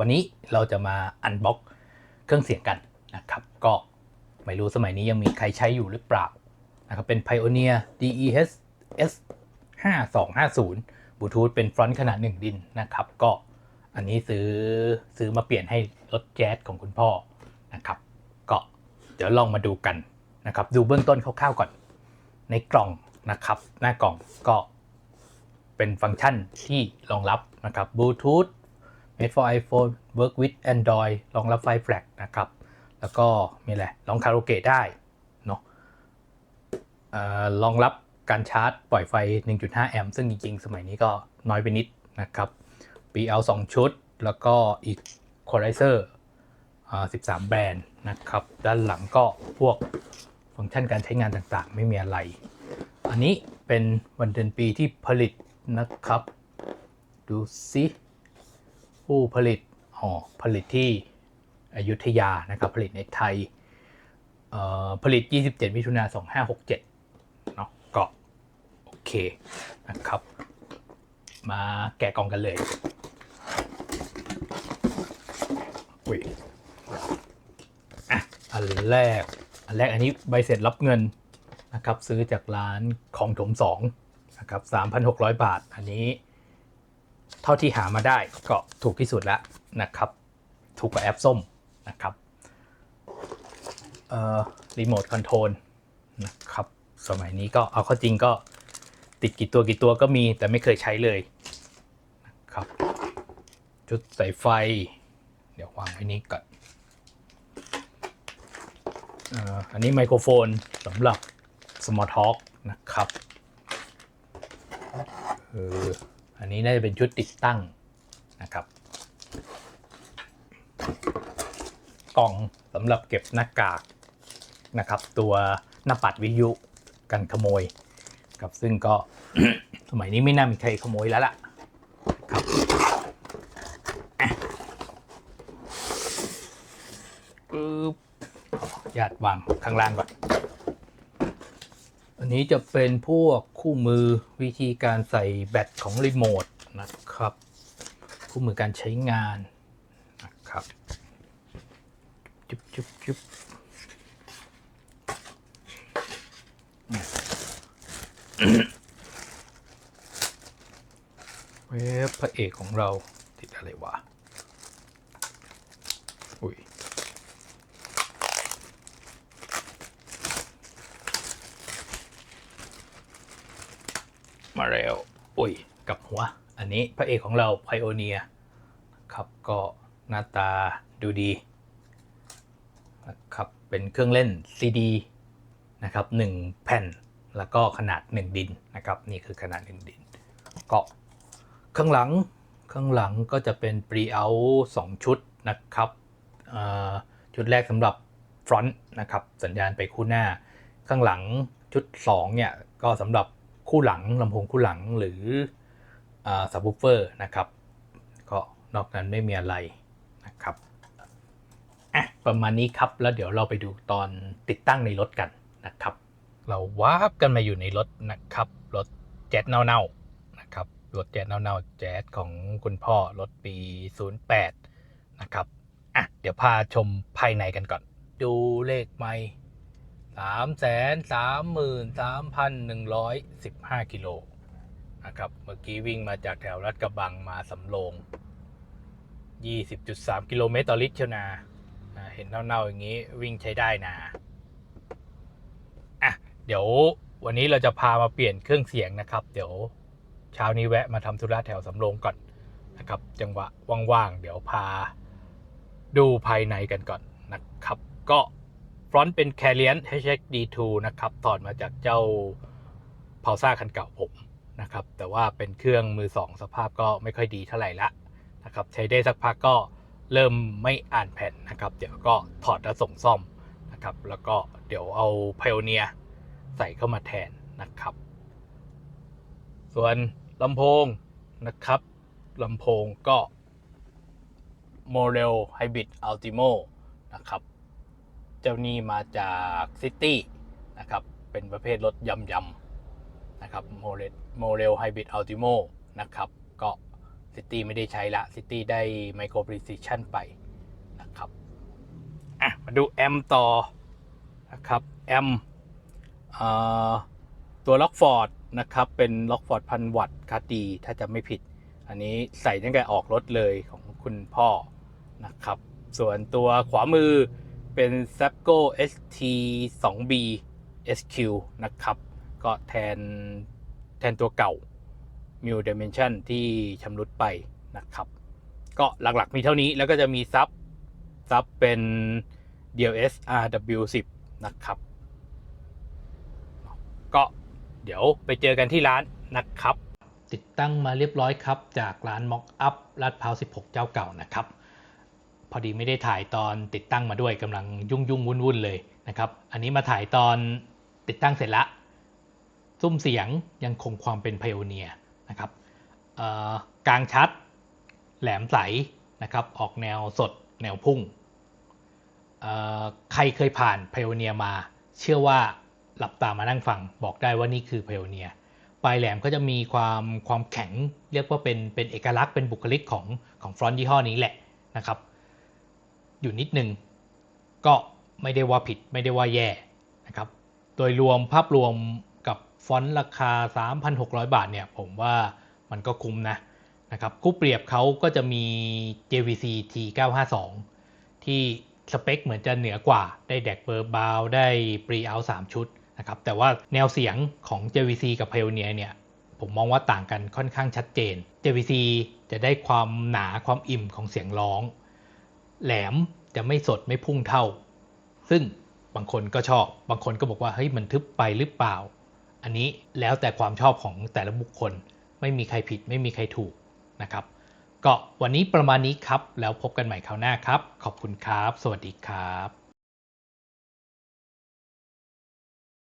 วันนี้เราจะมาอันบ็อกเครื่องเสียงกันนะครับ ก็ไม่รู้สมัยนี้ยังมีใครใช้อยู่หรือเปล่านะครับ เป็น Pioneer DES S 5250บลูทูธเป็นฟรอนต์ขนาด 1 ดินนะครับ ก็อันนี้ซื้อซื้อมาเปลี่ยนให้รถแจ๊สของคุณพ่อนะครับ ก็เดี๋ยวลองมาดูกันนะครับ ดูเบื้องต้นคร่าวๆก่อน ในกล่องนะครับ หน้ากล่องก็เป็นฟังก์ชันที่รองรับนะครับบลูทูธ made for iPhone work with Android รองรับไฟแฟลกนะครับ แล้วก็มีอะไรรองคาราโอเกะได้เนาะเอ่อรองรับการชาร์จปล่อยไฟ 1.5 แอมป์ซึ่งจริงๆ สมัยนี้ก็น้อยไปนิดนะครับ PL 2 ชุด แล้วก็อีก Qualizer อ่า13 แบรนด์นะครับ ด้านหลังก็พวกฟังก์ชันการใช้งานต่างๆ ไม่มีอะไร อันนี้เป็นวันเดือนปีที่ผลิตนะครับ ดูซิ ผู้ผลิตอ๋อผลิตที่อยุธยานะครับผลิตในไทยเอ่อผลิต 27 มิถุนา2567เนาะก็โอเคนะครับ มาแกะกล่องกันเลยอุ้ยอะอันแรก อันแรกอันนี้ใบเสร็จรับเงินนะครับ ซื้อจากร้านของถมสองนะครับ 3,600 บาท อันนี้ เท่าที่หามาได้ก็ถูกที่สุดแล้วนะครับ ถูกกว่าแอปส้มนะครับเอ่อรีโมทคอนโทรลนะครับสมัยนี้ก็เอาเข้าจริงก็ติดกี่ตัวกี่ตัวก็มีแต่ไม่เคยใช้เลยนะครับจุดใส่ไฟ เดี๋ยววางไว้นี้ก่อนอันนี้ไมโครโฟนสำหรับ Small Talk นะครับ เออ อันนี้น่าจะเป็นชุดติดตั้งนะครับ กล่องสำหรับเก็บหน้ากากนะครับ ตัวหน้าปัดวิทยุกันขโมยครับซึ่งก็สมัยนี้ไม่น่ามีใครขโมยแล้วล่ะครับปึ๊บญาติวางข้างล่างก่อน อันนี้จะเป็นพวกคู่มือวิธีการใส่แบตของรีโมทนะครับ คู่มือการใช้งานนะครับจุ๊บจุ๊บจุ๊บเว็บพระเอกของเราติดอะไรวะ อุ้ย มาแล้วอุ้ยกับหัว อันนี้พระเอกของเราไพโอเนียครับก็หน้าตาดูดีนะครับเป็นเครื่องเล่น CD นะครับ1แผ่นแล้วก็ขนาด 1 ดินนะครับนี่คือขนาด 1 ดินก็ข้างหลังข้างหลังก็จะเป็น pre out 2ชุดนะครับชุดแรกสำหรับฟรอนต์นะครับสัญญาณไปคู่หน้า ข้างหลังชุด2เนี่ยก็สำหรับ คู่หลังลำโพงคู่หลังหรือสับวูเฟอร์นะครับก็นอกนั้นไม่มีอะไรนะครับอะประมาณนี้ครับแล้วเดี๋ยวเราไปดูตอนติดตั้งในรถกันนะครับ เราวาร์ปกันมาอยู่ในรถนะครับรถแจ๊ดเน่าๆนะครับรถแจ๊ดเน่าๆแจ๊ดของคุณพ่อรถปี 08 นะครับอะเดี๋ยวพาชมภายในกันก่อน ดูเลขไมค์ สามแสนสามหมื่นสามพันหนึ่งร้อยสิบห้ากิโลนะครับ เมื่อกี้วิ่งมาจากแถวรัดกระบังมาสำโรงยี่สิบจุดสามกิโลเมตรต่อลิตรเชียวนาเห็นเน่าๆอย่างนี้วิ่งใช้ได้นะอะเดี๋ยววันนี้เราจะพามาเปลี่ยนเครื่องเสียงนะครับ เดี๋ยวเช้านี้แวะมาทำธุระแถวสำโรงก่อนนะครับ จังหวะว่างๆเดี๋ยวพาดูภายในกันก่อนนะครับ ก็ ฟรอนต์เป็น c a r i a n HXD2 นะครับ ถอดมาจากเจ้า p a u s a คันเก่าผมนะครับ แต่ว่าเป็นเครื่องมือสองสภาพก็ไม่ค่อยดีเท่าไหร่ละนะครับ ใช้ได้สักพักก็เริ่มไม่อ่านแผ่นนะครับ เดี๋ยวก็ถอดแล้วส่งซ่อมนะครับ แล้วก็เดี๋ยวเอา Pioneer ใส่เข้ามาแทนนะครับ ส่วนลำโพงนะครับลำโพงก็ m o r e l Hybrid Ultimo นะครับ เจ้านี่มาจากซิตี้นะครับ เป็นประเภทรถยำยำนะครับโมเรลโมเรลไฮบริดอัลติโมนะครับก็ซิตี้ไม่ได้ใช้ละซิตี้ได้ไมโคร precision ไปนะครับอะมาดูแอมต่อนะครับแอมเอ่อตัวล็อกฟอร์ดนะครับเป็นล็อกฟอร์ดพันวัตต์คาร์ดีถ้าจะไม่ผิด อันนี้ใส่ตั้งแต่ออกรถเลยของคุณพ่อนะครับ ส่วนตัวขวามือ เป็น s a p c o ST 2B SQ นะครับ ก็แทนแทนตัวเก่า m u Dimension ที่ชำรุดไปนะครับ ก็หลักๆมีเท่านี้แล้วก็จะมีซับซับเป็น DLS RW10 นะครับ ก็เดี๋ยวไปเจอกันที่ร้านนะครับ ติดตั้งมาเรียบร้อยครับ จากร้าน Mock Up ลาดพร้าว16 เจ้าเก่านะครับ พอดีไม่ได้ถ่ายตอนติดตั้งมาด้วยกำลังยุ่งยุ่งวุ่นวุ่นๆเลยนะครับ อันนี้มาถ่ายตอนติดตั้งเสร็จละซุ้มเสียงยังคงความเป็น p i o n e e r นะครับกลางชัด แหลมใสนะครับ ออกแนวสด แนวพุ่ง ใครเคยผ่าน p i o n e e r มา เชื่อว่าหลับตามานั่งฟัง บอกได้ว่านี่คือ p i o n e e r ปลายแหลมก็จะมีความความแข็งเรียกว่าเป็นเป็นเอกลักษณ์เป็นบุคลิกของของฟรอนต์ยี่ห้อนี้แหละนะครับ อยู่นิดนึง ก็ไม่ได้ว่าผิดไม่ได้ว่าแย่นะครับ โดยรวมภาพรวมกับฟอนต์ราคา 3,600 บาทเนี่ย ผมว่ามันก็คุ้มนะนะครับกู้เปรียบเขาก็จะมี JVC T952 ที่สเปคเหมือนจะเหนือกว่า ได้แดกเบอร์บาวได้ปรีเอา3ชุดนะครับ แต่ว่าแนวเสียงของ JVC กับ Pioneer เนี่ย ผมมองว่าต่างกันค่อนข้างชัดเจน JVC จะได้ความหนาความอิ่มของเสียงร้อง แหลมจะไม่สดไม่พุ่งเท่า ซึ่งบางคนก็ชอบ บางคนก็บอกว่าเฮ้ยมันทึบไปหรือเปล่า อันนี้แล้วแต่ความชอบของแต่ละบุคคล ไม่มีใครผิดไม่มีใครถูกนะครับ ก็วันนี้ประมาณนี้ครับ แล้วพบกันใหม่คราวหน้าครับ ขอบคุณครับ สวัสดีครับ